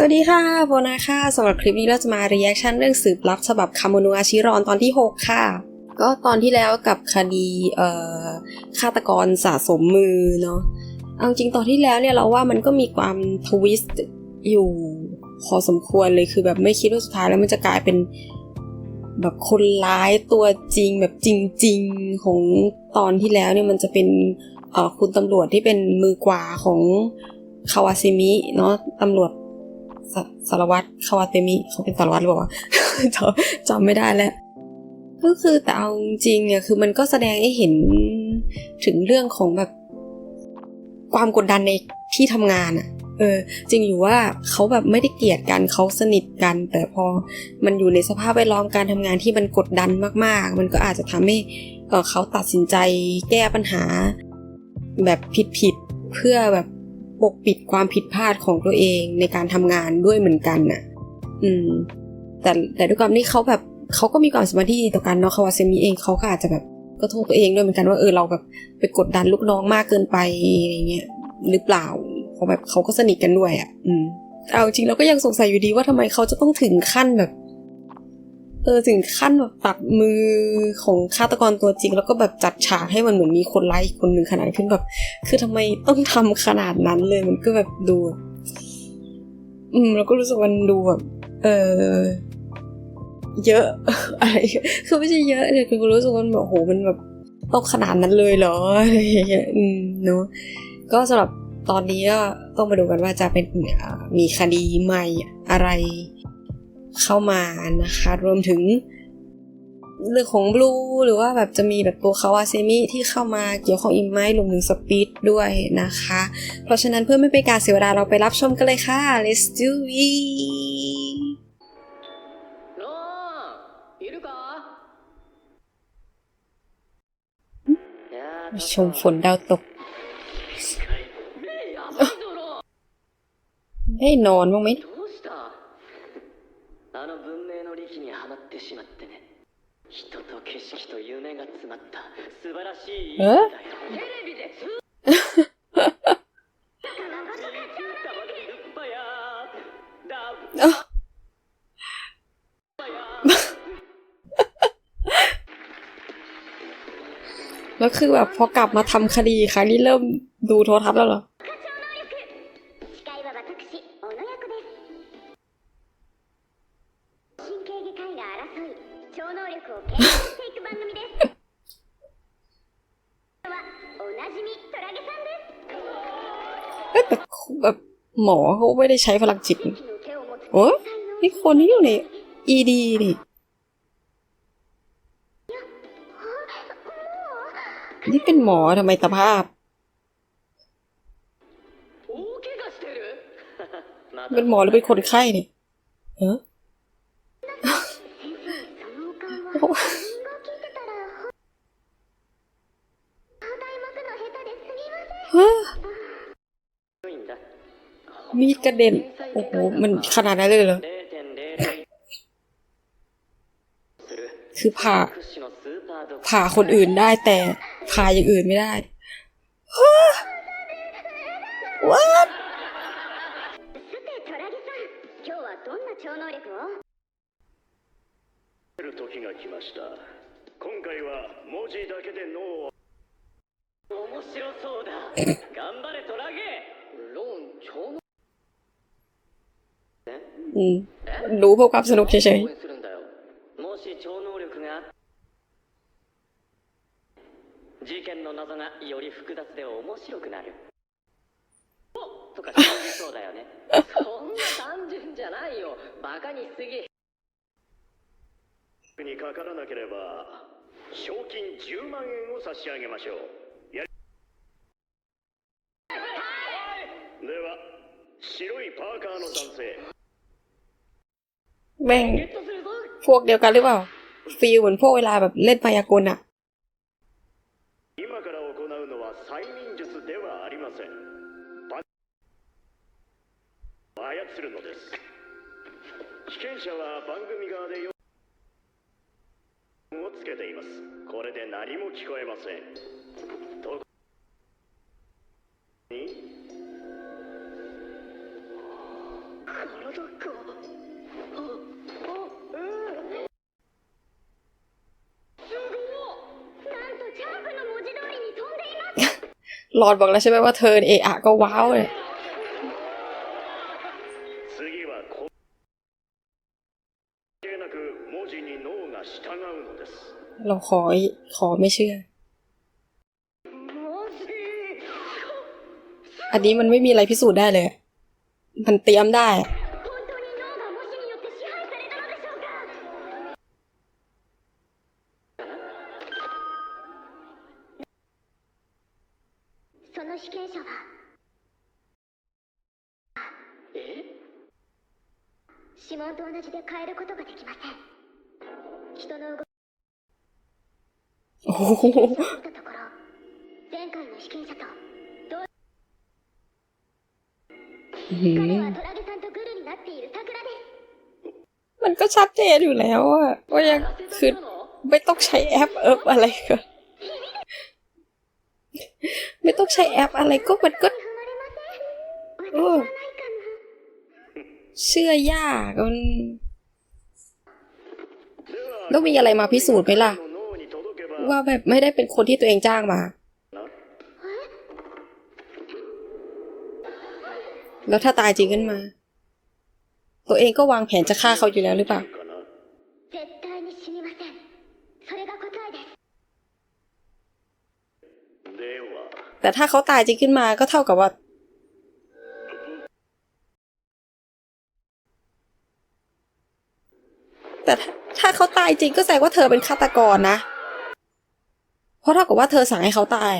สวัสดีค่ะโบนาค่ะสำหรับคลิปนี้เราจะมา reaction เรื่องสืบลับฉบับคาโมนุอาชิรอนตอนที่ 6 ค่ะ ก็ตอนที่แล้วกับคดีเอ่อฆาตกรสะสมมือเนาะเอาจริงตอนที่แล้วเนี่ยเราว่ามันก็มีความทวิสต์อยู่พอสมควรเลยคือแบบไม่คิดว่าสุดท้ายแล้วมันจะกลายเป็นแบบคนร้ายตัวจริงแบบจริง ๆของตอนที่แล้วเนี่ยมันจะเป็นคุณตำรวจที่เป็นมือกว่าของคาวาซิมิเนาะตำรวจ สสารวัตรคาวาเตมิเขาเป็นสารวัตรหรือเปล่าจำจำไม่ได้แล้วก็คือแต่เอาจริงเนี่ยคือมันก็แสดงให้เห็นถึงเรื่องของแบบ ความกดดันในที่ทำงานอะเออ จริงอยู่ว่าเขาแบบไม่ได้เกลียดกันเขาสนิทกัน แต่พอมันอยู่ในสภาพแวดล้อมการทำงานที่มันกดดันมาก ๆ มันก็อาจจะทำให้เขาตัดสินใจแก้ปัญหา แบบผิดๆเพื่อแบบ ปกปิดความผิดพลาดของตัวเองในการทำงานด้วยเหมือนกันน่ะ อืม แต่แต่ด้วยความที่เขาแบบเขาก็มีความสมพันธ์ที่ดีต่อกันเนาะคาวาเซมิเองเขาก็อาจจะแบบก็โทษตัวเองด้วยเหมือนกันว่าเออเราแบบไปกดดันลูกน้องมากเกินไปอะไรเงี้ยหรือเปล่าเพราะแบบเขาก็สนิทกันด้วยอะ อืมเอาจริงเราก็ยังสงสัยอยู่ดีว่าทำไมเขาจะต้องถึงขั้นแบบ ออถึงขั้นแบบตัดมือของฆาตกรตัวจริง แล้วก็แบบจัดฉากให้มันเหมือนมีคนไล่คนหนึ่งขนาดขึ้นแบบ คือทำไมต้องทำขนาดนั้นเลยมันก็แบบดู อืม แล้วก็รู้สึกมันดูแบบ เออเยอะอะไรคือไม่ใช่เยอะเลยคือรู้สึกว่ามันแบบโหมันแบบต้องขนาดนั้นเลยเหรออะไรอย่างเงี้ยอืมเนาะก็สำหรับตอนนี้ก็ต้องมาดูกันว่าจะเป็นมีคดีใหม่อะไร เข้ามานะคะ รวมถึงเรื่องของบลูหรือว่าแบบจะมีแบบตัวคาวาเซมิที่เข้ามาเกี่ยวข้องอีกไหมรวมถึงสปีดด้วยนะคะ เพราะฉะนั้นเพื่อไม่เป็นการเสียเวลาเราไปรับชมกันเลยค่ะ let's do it ชมฝนดาวตก ได้นอนบ้างไหม あの文明の利器にはまってしまってね人と景色と夢が詰まった素晴らしい家だよテレビですだ อ่ะแล้วคือแบบพอกลับมาทำคดีครั้งนี้เริ่มดูโทรทัศน์แล้วเหรอ หมอเขาไม่ได้ใช้พลังจิต โอ้นี่คนนี้อยู่ในอีดีนี่นี่เป็นหมอทำไมตาภาพ เป็นหมอหรือเป็นคนไข้นี่เออ มีดกระเด็น โอ้โห มันขนาดนั้นเลยเหรอ คือผ่า ผ่าคนอื่นได้แต่ผ่าอย่างอื่นไม่ได้ What? 時が来 อืมรู้เพื่อความสนุกเฉย 応援するんだよもし超能力があっ事件の謎がより複雑で面白くなるおとか信じそうだよねそんな単純じゃないよバカにしすぎにかからなければ賞金10万円を差し上げましょうやりでは白いパーカーの男性 ๆ แม่ง ゲットするぞ พวกเดียวกันหรือเปล่า ฟีลเหมือนพวกเวลาแบบเล่นมายากลอะ 今から行うのは催眠術ではありませんパ操るのです被験者は番組側でよをつけていますこれで何も聞こえません หลอดบอกแล้วใช่ไหมว่าเธอเออะก็ว้าวเลยเราขอขอไม่เชื่อ อันนี้มันไม่มีอะไรพิสูจน์ได้เลย มันเตรียมได้ 指紋と同じで変えることができません人の動き โอ้โห を見たところ前回の被験者と อื้อหือ 彼はトラゲさんとグルになっている桜です มันก็ชัดเจนอยู่แล้วอะว่ายังคือไม่ต้องใช้แอปเอิบอะไรก็ไม่ต้องใช้แอปอะไรก็มันก็ 踏ま เชื่อยากมันต้องมีอะไรมาพิสูจน์ไหมล่ะ ว่าแบบไม่ได้เป็นคนที่ตัวเองจ้างมา แล้วถ้าตายจริงขึ้นมา ตัวเองก็วางแผนจะฆ่าเขาอยู่แล้วหรือเปล่าแต่ถ้าเขาตายจริงขึ้นมาก็เท่ากับว่า แต่ถ้าเขาตายจริงก็แสดงว่าเธอเป็นฆาตกรนะ เพราะเท่ากับว่าเธอสั่งให้เขาตาย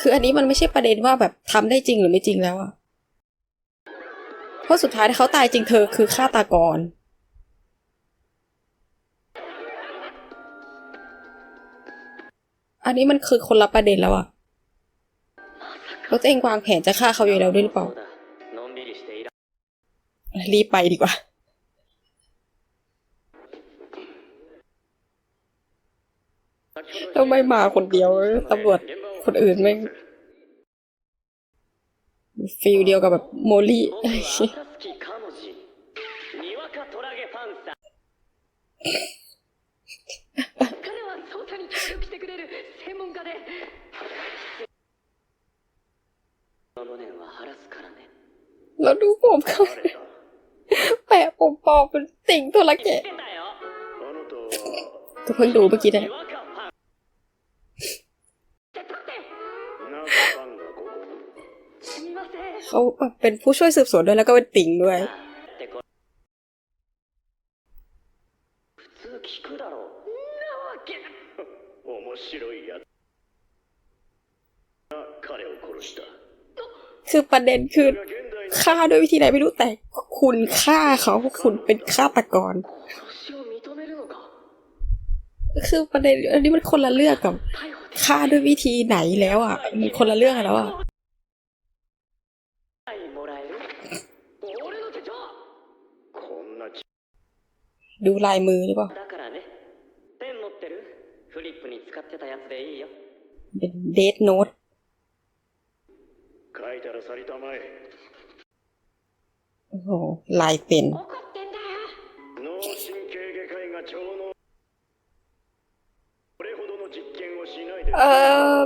คืออันนี้มันไม่ใช่ประเด็นว่าแบบทำได้จริงหรือไม่จริงแล้วอะเพราะสุดท้ายถ้าเขาตายจริงเธอคือฆาตากร อันนี้มันคือคนละประเด็นแล้วอะแล้วตัวเองวางแผนจะฆ่าเขาอยู่แล้วด้วยหรือเปล่า รีบไปดีกว่า ไม่มาคนเดียวตำรวจคนอื่นไม่ฟีลเดียวกับแบบโมลี่ล้วดูผมเขาแปะผมปอกเป็นติ่งตัวละเกตัวเพิ่งดูเมื่อกี้นะ เขาเป็นผู้ช่วยสืบสวนด้วยแล้วก็เป็นติ่งด้วย คือประเด็นคือฆ่าด้วยวิธีไหนไม่รู้แต่คุณฆ่าเขาคุณเป็นฆาตกร คือประเด็นอันนี้มันคนละเรื่องกับฆ่าด้วยวิธีไหนแล้วอะมันคนละเรื่องแล้วอะ ดูลายมือหรือเปล่าเป็นเดทโน้ตโอ้โหลายเป็นเออ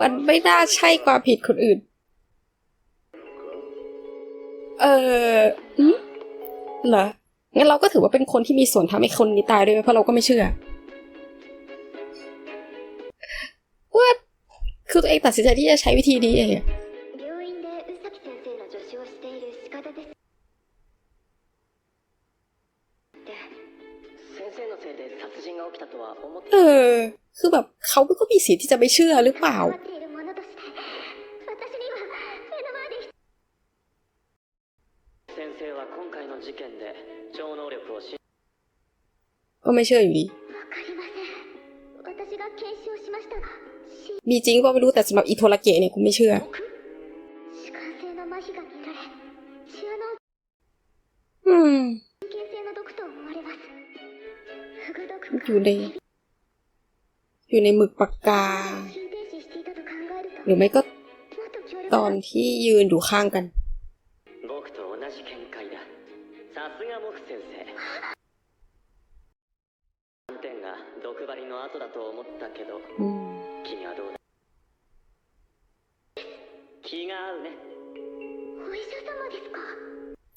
มันไม่น่าใช่ความผิดคนอื่น เออเหรอ งั้นเราก็ถือว่าเป็นคนที่มีส่วนทำให้คนนี้ตายด้วยไหมเพราะเราก็ไม่เชื่อว่าคือตัวเองตัดสินใจที่จะใช้วิธีนี้เองเออ คือแบบเขาก็มีสิทธิ์ที่จะไม่เชื่อหรือเปล่า 今回の事件で超能力を信 ก็ไม่เชื่ออยู่ดี わかりません私が検証しましたがし มีจริงก็ไม่รู้แต่สำหรับอีโทราเกะเนี่ยกูไม่เชื่อ 主観性の麻痺が見られ中脳 อืม 神経性の毒と思われますフグ毒 อยู่ใน อยู่ในหมึกปากกา 心停止していたと考えると หรือไม่ก็ もっと強力 ตอนที่ยืนอยู่ข้างกัน 後だと思ったけど、うん、君はどうだ気が合うねお医者様ですか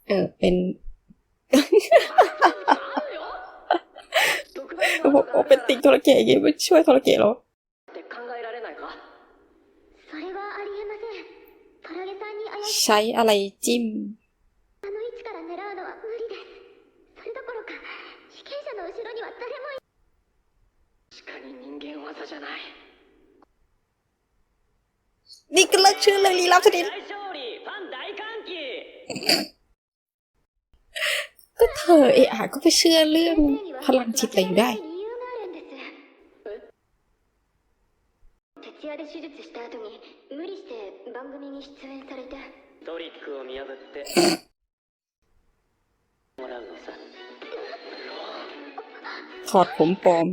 เออเป็นโอ้เป็นติ่งโทรเกะอย่างงี้ไม่ช่วยโทรเกะหรอใช้อะไรจิ้มชื่อเลยลีลาชนิด 大勝利ファン大歓喜 ก็เธอเอะอะก็ไปเชื่อเรื่องพลังจิตอะไรอยู่ได้ 理由があるんです徹夜で手術した後に無理して番組に出演されてトリックを見破ってもらうのさ ถอดผมปลอม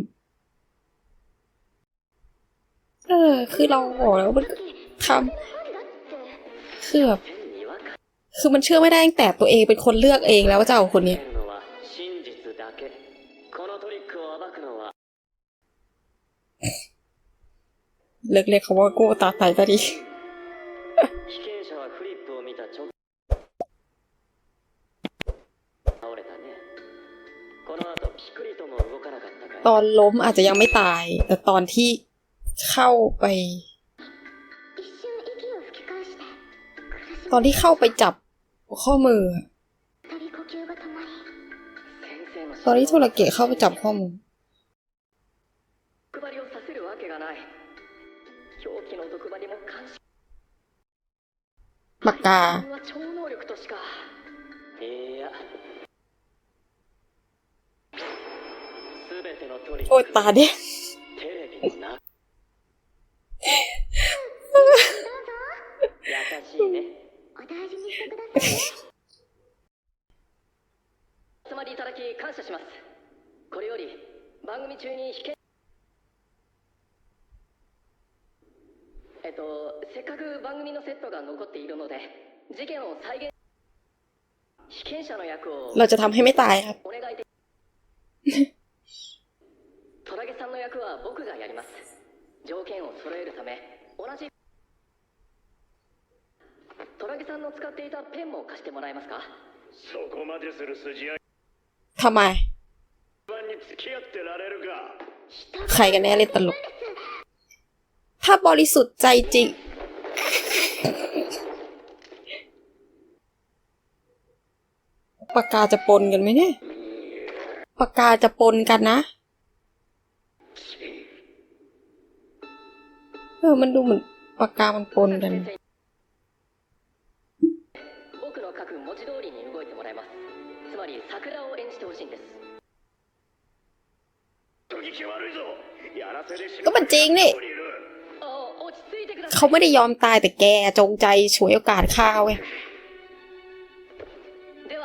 เออ คือเราบอกแล้วมันท なんだってำ คือแบบคือมันเชื่อไม่ได้ตั้งแต่ตัวเองเป็นคนเลือกเองแล้วว่าจะเอาคนนี้เลิกเรียกเขาว่าโก้ตาไตก็ดีตอนล้มอาจจะยังไม่ตาย แต่ตอนที่เข้าไป อนที่เข้าไปจับข้อมือ ตอนที่โทรเกะเข้าไปจับข้อมือปากกาโอ้ยตาเดิ 集まりいただき感謝しますこれより番組中に被験えっとせっかく番組のセットが残っているので事件を再現被験者の役を เราจะทำให้ไม่ตายครับ お願いでトラゲさんの役は僕がやります条件を揃えるため同じ トラゲさんの使っていたペンも貸してもらえますかそこまでする筋合い ทำไม 番に付き合ってられるか ใครกันแน่เล่นตลก ถ้าบริสุทธิ์ใจจริง ปากกาจะปนกันไหมเนี่ย ปากกาจะปนกันนะ เออ มันดูเหมือนปากกามันปนกัน く文字通りに動いてもらいますつまり桜を演じてほしいんです人聞き悪いぞやらせで死 ก็มันจริงนี่ ここにいるあ落ち着いてくださ เขา い ไม่ได้ยอมตายแต่แกจงใจฉวยโอกาสฆ่าเว้ย では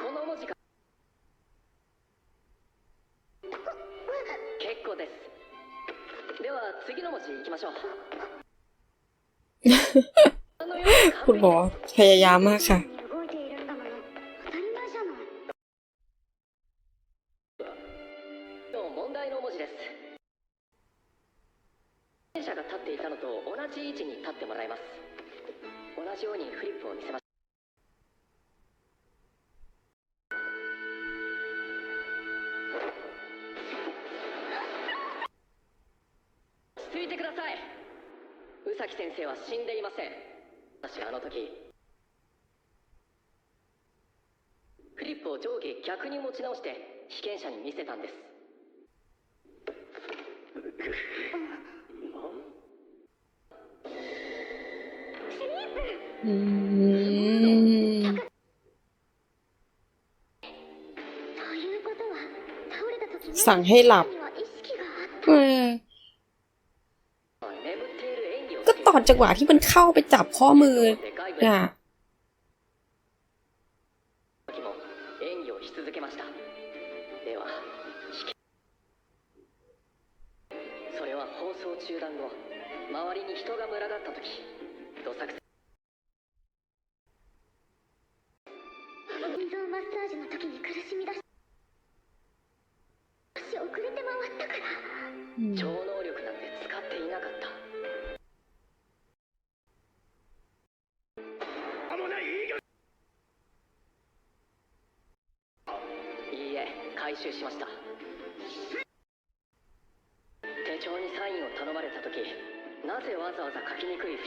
この文字が結構ですでは次の文字いきましょうあのように คุณหมอพยายามมากค่ะ สั่งให้หลับก็ตอนจังหวะที่มันเข้าไปจับข้อมืออะ 習しました手帳にサインを頼まれた時なぜわざわざ書きにくい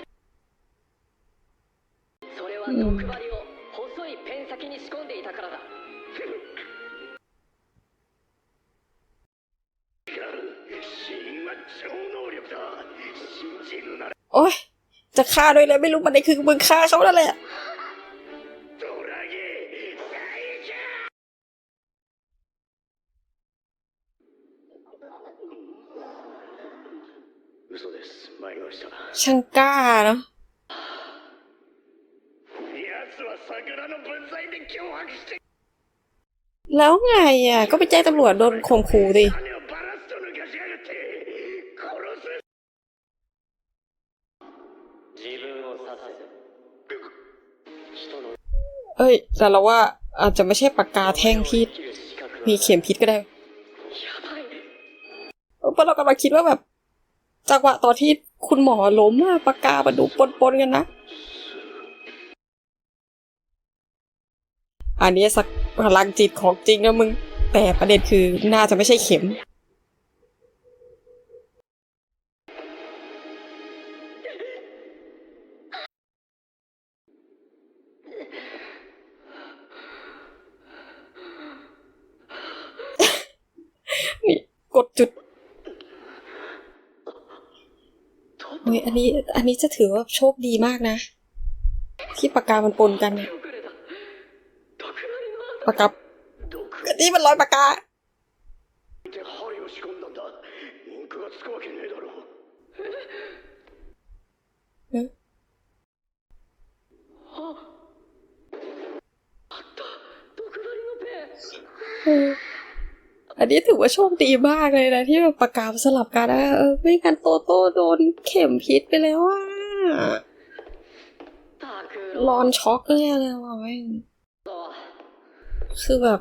それは毒針を細いペン先に仕込んでいたからだ死因は超能力だ信じるなら โอ๊ย จะฆ่าด้วยเลยไม่รู้มันได้คือมึงฆ่าเขาแล้วแหละ แล้วไงอะ ก็ไปแจ้งตำรวจโดนข่มขู่ดิเอ้ย แต่เราว่าอาจจะไม่ใช่ปากกาแท่งพิษ มีเข็มพิษก็ได้เพราะเรากำลังคิดว่าแบบ จังหวะตอนที่คุณหมอล้มอะปากกามันดูปนๆกันนะ อันนี้สักพลังจิตของจริงนะมึง แต่ประเด็นคือน่าจะไม่ใช่เข็ม นี่กดจุดเฮ้ยอันนี้ อันนี้จะถือว่าโชคดีมากนะ ที่ปากกามันปนกันเนี่ย ปากกานี่มันลอยปากกาเฮ้อันนี้ถือว่าโชคดีมากเลยนะ ที่แบบประกาศสลับกันนะเออไม่งั้นโตโต้โดนเข็มพิษไปแล้วอะรอนช็อกเลยอะไรวะแม่ คือแบบ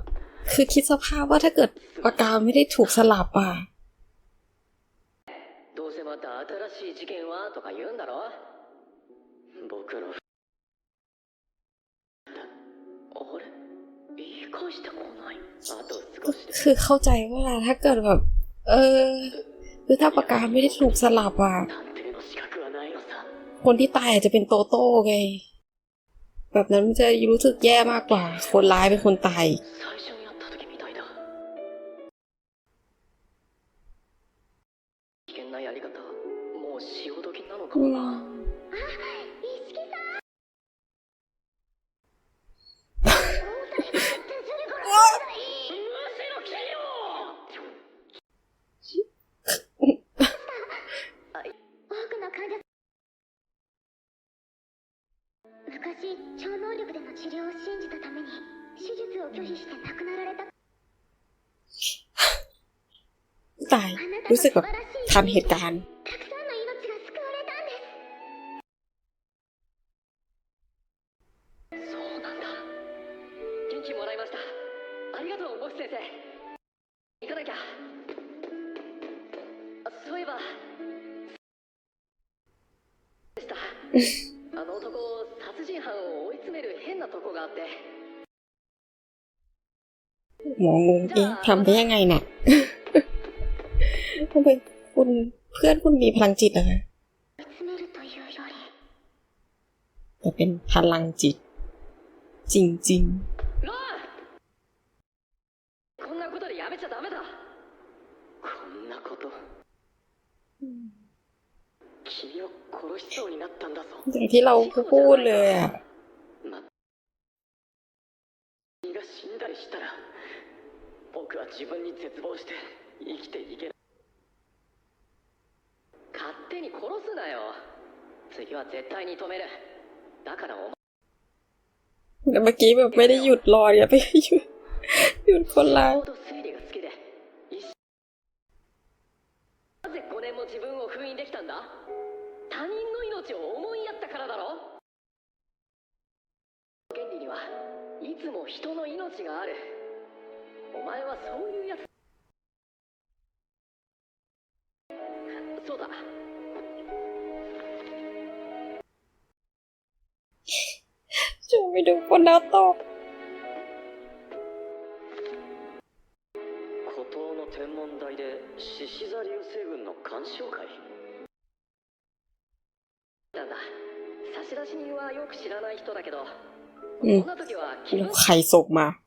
คือคิดสภาพว่าถ้าเกิดปากกาไม่ได้ถูกสลับอะคือเข้าใจว่าถ้าเกิดแบบ เออ คือถ้าปากกาไม่ได้ถูกสลับอะคนที่ตายอาจจะเป็นโตโต้ไง แบบนั้นมันจะรู้สึกแย่มากกว่า คนร้ายเป็นคนตาย最初昔超能力での治療を信じたために手術を拒否して亡くなられた ตาย รู้สึกแบบทันเหตุการณ์ งงเอ๊ะทำได้ยังไงนะ่ะทำไมคุณเพื่อนคุณมีพลังจิตเหรอคะแต่เป็นพลังจิต จริงๆอย่างที่เราพูดเลยอะ は自分に絶望して生きていけない勝手に殺すなよ次は絶対に止めるだからお前 แต่เมื่อกี้แบบไม่ได้หยุดรอเนี่ยไปหยุดหยุดคนร้าย ちょうど推理が好きで一緒なぜ5年も自分を封印できたんだ他人の命を思いやったからだろ原理にはいつも人の命がある お前はそういうやつそうだ จะไปดูคนดาวตก 問題で獅子座流星群の鑑賞会なんだ差出人はよく知らない人だけど อืม そんな時は気 แล้ว 分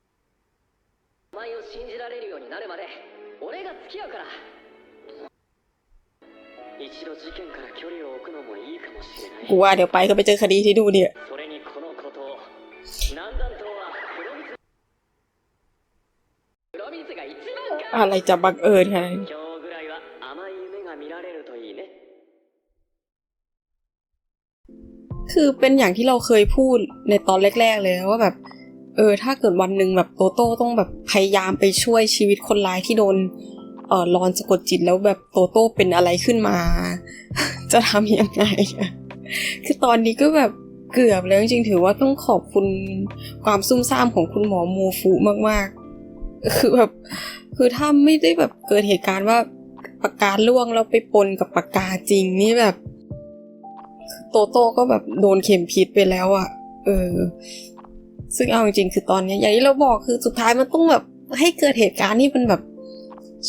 กูว่าเดี๋ยวไปก็ไปเจอคดีที่ดูเนี่ยอะไรจะบังเอิญไงคือเป็นอย่างที่เราเคยพูดในตอนแรก ๆ เลยว่าแบบ เออ ถ้าเกิดวันหนึ่งแบบโตโต้ต้องแบบพยายามไปช่วยชีวิตคนร้ายที่โดนเออรอนสะกดจิตแล้วแบบโตโต้เป็นอะไรขึ้นมา จะทำยังไง คือตอนนี้ก็แบบเกือบแล้วจริงๆถือว่าต้องขอบคุณความซุ่มซ่ามของคุณหมอโมฟุมากๆ คือแบบคือถ้าไม่ได้แบบเกิดเหตุการณ์ว่าปากกาล่วงแล้วไปปนกับปากกาจริงนี่แบบ โตโต้ก็แบบโดนเข็มพิษไปแล้วอะ่ะ เออ ซึ่งเอาจริงๆคือตอนนี้อย่างที่เราบอกคือสุดท้ายมันต้องแบบให้เกิดเหตุการณ์ที่มันแบบ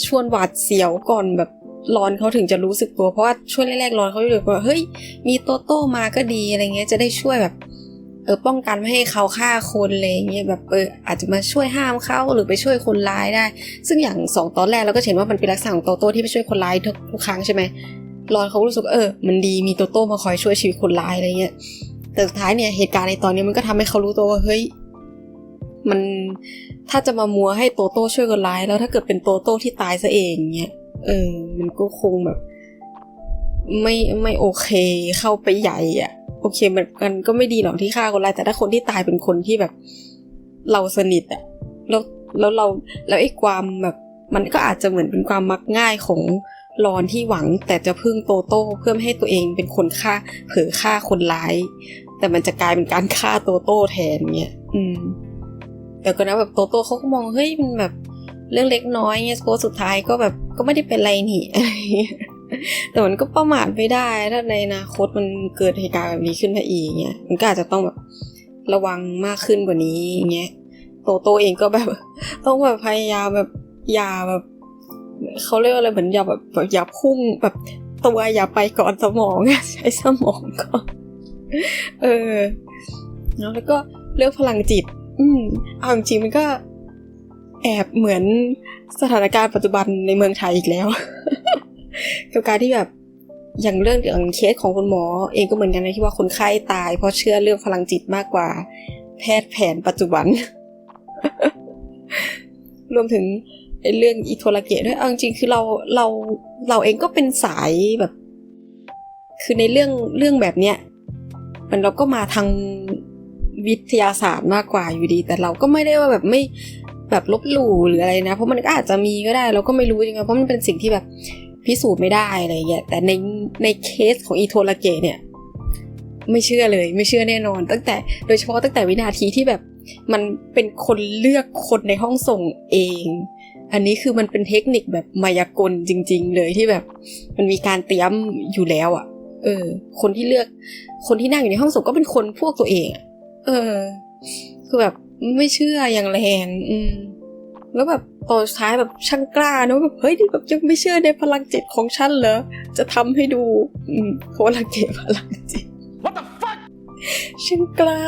ชวนหวาดเสียวก่อนแบบ รอนเขาถึงจะรู้สึกตัวเพราะว่าช่วงแรกๆรอนเขาจะรู้สึกว่าเฮ้ยมีโตโต้มาก็ดีอะไรเงี้ยจะได้ช่วยแบบเออป้องกันไม่ให้เขาฆ่าคนอะไรเงี้ยแบบเอออาจจะมาช่วยห้ามเขาหรือไปช่วยคนร้ายได้ ซึ่งอย่างสองตอนแรกเราก็เห็นว่ามันเป็นลักษณะของโตโต้ที่ไปช่วยคนร้ายทุกครั้งใช่ไหมรอนเขารู้สึกเออ มันดีมีโตโต้มาคอยช่วยชีวิตคนร้ายอะไรเงี้ยแต่สุดท้ายเนี่ยเหตุการณ์ในตอนนี้มันก็ทำให้เขารู้ตัวว่าเฮ้ยมันถ้าจะมามัวให้โตโต้ช่วยคนร้าย แล้วถ้าเกิดเป็นโตโต้ที่ตายซะเองเงี้ย เออ มันก็คงแบบ ไม่ไม่โอเคเข้าไปใหญ่อะโอเคมันมันก็ไม่ดีหรอกที่ฆ่าคนร้ายแต่ถ้าคนที่ตายเป็นคนที่แบบ เราสนิทอะแล้วแล้วเราแล้วไอ้ความแบบ มันก็อาจจะเหมือนเป็นความมักง่ายของรอนที่หวังแต่จะพึ่งโตโต้เพื่อไม่ให้ตัวเองเป็นคนฆ่า เผลอฆ่าคนร้าย แต่มันจะกลายเป็นการฆ่าโตโต้แทนเงี้ยอืม แต่ก็นะแบบโตโต้เขาก็มองเฮ้ยมันแบบ เรื่องเล็กน้อยเงี้ยเพราะสุดท้ายก็แบบก็ไม่ได้เป็นไรนี่อะไรแต่มันก็ประมาทไม่ได้ถ้าในอนาคตมันเกิดเหตุการณ์แบบนี้ขึ้นมาอีกเงี้ยมันก็อาจจะต้องแบบระวังมากขึ้นกว่านี้เงี้ยโตโตเองก็แบบ ต้องแบบพยายามแบบอย่าแบบเขาเรียกว่าอะไรเหมือนอย่าแบบแบบอย่าพุ่งแบบตัวอย่าไปก่อนสมองใช้สมองก่อนเออแล้วก็เรื่องพลังจิต อืมเอาจริงมันก็ แอบเหมือนสถานการณ์ปัจจุบันในเมืองไทยอีกแล้วกับการที่แบบอย่างเรื่องอย่างเคสของคุณหมอ เองก็เหมือนกันนะที่ว่าคนไข้ตาย เพราะเชื่อเรื่องพลังจิตมากกว่า แพทย์แผนปัจจุบัน รวมถึงเรื่องอิโทราเกะด้วยเอาจริงคือเราเราเราเองก็เป็นสายแบบ คือในเรื่องเรื่องแบบเนี้ยมันเราก็มาทางวิทยาศาสตร์มากกว่าอยู่ดี แต่เราก็ไม่ได้ว่าแบบไม่ แบบลบหลู่หรืออะไรนะ เพราะมันก็อาจจะมีก็ได้ เราก็ไม่รู้จริงๆเพราะมันเป็นสิ่งที่แบบพิสูจน์ไม่ได้อะไรเงี้ยแต่ในในเคสของอิโทราเกะเนี่ย ไม่เชื่อเลย ไม่เชื่อแน่นอน ตั้งแต่โดยเฉพาะตั้งแต่วินาทีที่แบบมันเป็นคนเลือกคนในห้องส่งเอง อันนี้คือมันเป็นเทคนิคแบบมายากลจริง ๆ เลยที่แบบ มันมีการเตรียมอยู่แล้วอะ่ะ เออ คนที่เลือก คนที่นั่งอยู่ในห้องส่งก็เป็นคนพวกตัวเองอะเออ คือแบบ ไม่เชื่ออย่างแรง อืม แล้วแบบตอนสุดท้ายแบบช่างกล้าเนอะแบบเฮ้ยนี่แบบยังไม่เชื่อในพลังจิตของฉันเหรอ จะทำให้ดู อืมโคลังเกตพลังจิต What the fuck ช่างกล้า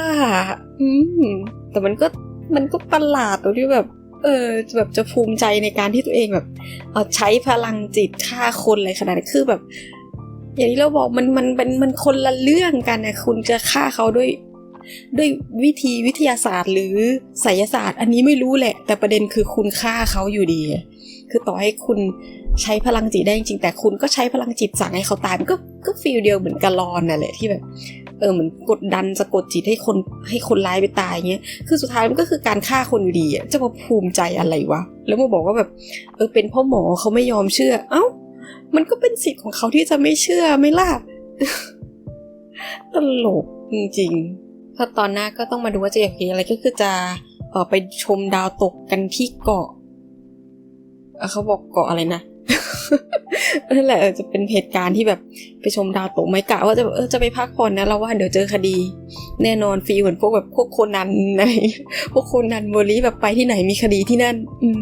อืม แต่มันก็มันก็ประหลาดตรงที่แบบ เออแบบจะภูมิใจในการที่ตัวเองแบบเอาใช้พลังจิตฆ่าคนอะไรขนาดนี้นคือแบบ อย่างที่เราบอกมันมันเป็นมันคนละเรื่องกันนะคุณจะฆ่าเขาด้วย ด้วยวิธีวิทยาศาสตร์ หรือไสยศาสตร์ อันนี้ไม่รู้แหละ แต่ประเด็นคือคุณฆ่าเขาอยู่ดี คือต่อให้คุณใช้พลังจิตได้จริงแต่คุณก็ใช้พลังจิตสั่งให้เขาตายมันก็ก็ฟีลเดียวเหมือนกาลอนน่ะแหละที่แบบเออเหมือนกดดันสะกดจิตให้คนให้คนร้ายไปตายเงี้ย คือสุดท้ายมันก็คือการฆ่าคนอยู่ดีอะจะมาภูมิใจอะไรวะ แล้วมาบอกว่าแบบ เออเป็นเพ่อหมอเขาไม่ยอมเชื่อ เอ้า มันก็เป็นสิทธิ์ของเขาที่จะไม่เชื่อไม่ล่ะ ตลกจริงๆ ถ้าตอนหน้าก็ต้องมาดูว่าจะอยากเห็นอะไรก็คือจะเออไปชมดาวตกกันที่เกาะเเขาบอกเกาะอะไรนะนั่นแหละจะเป็นเหตุการณ์ที่แบบไปชมดาวตกไม่กะว่าจะเออจะไปพักผ่อนนะเราว่าเดี๋ยวเจอคดี แน่นอนฟีเหมือนพวกแบบพวกโคนันอะไรพวกโคนันโมลีแบบไปที่ไหนมีคดีที่นั่น อืม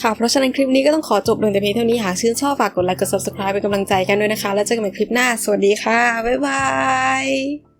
ค่ะ เพราะฉะนั้นคลิปนี้ก็ต้องขอจบลงแต่เพียงเท่านี้หากชื่นชอบฝากกดไลค์กด subscribe เป็นกำลังใจกันด้วยนะคะ แล้วเจอกันใหม่คลิปหน้า สวัสดีค่ะ บ๊ายบาย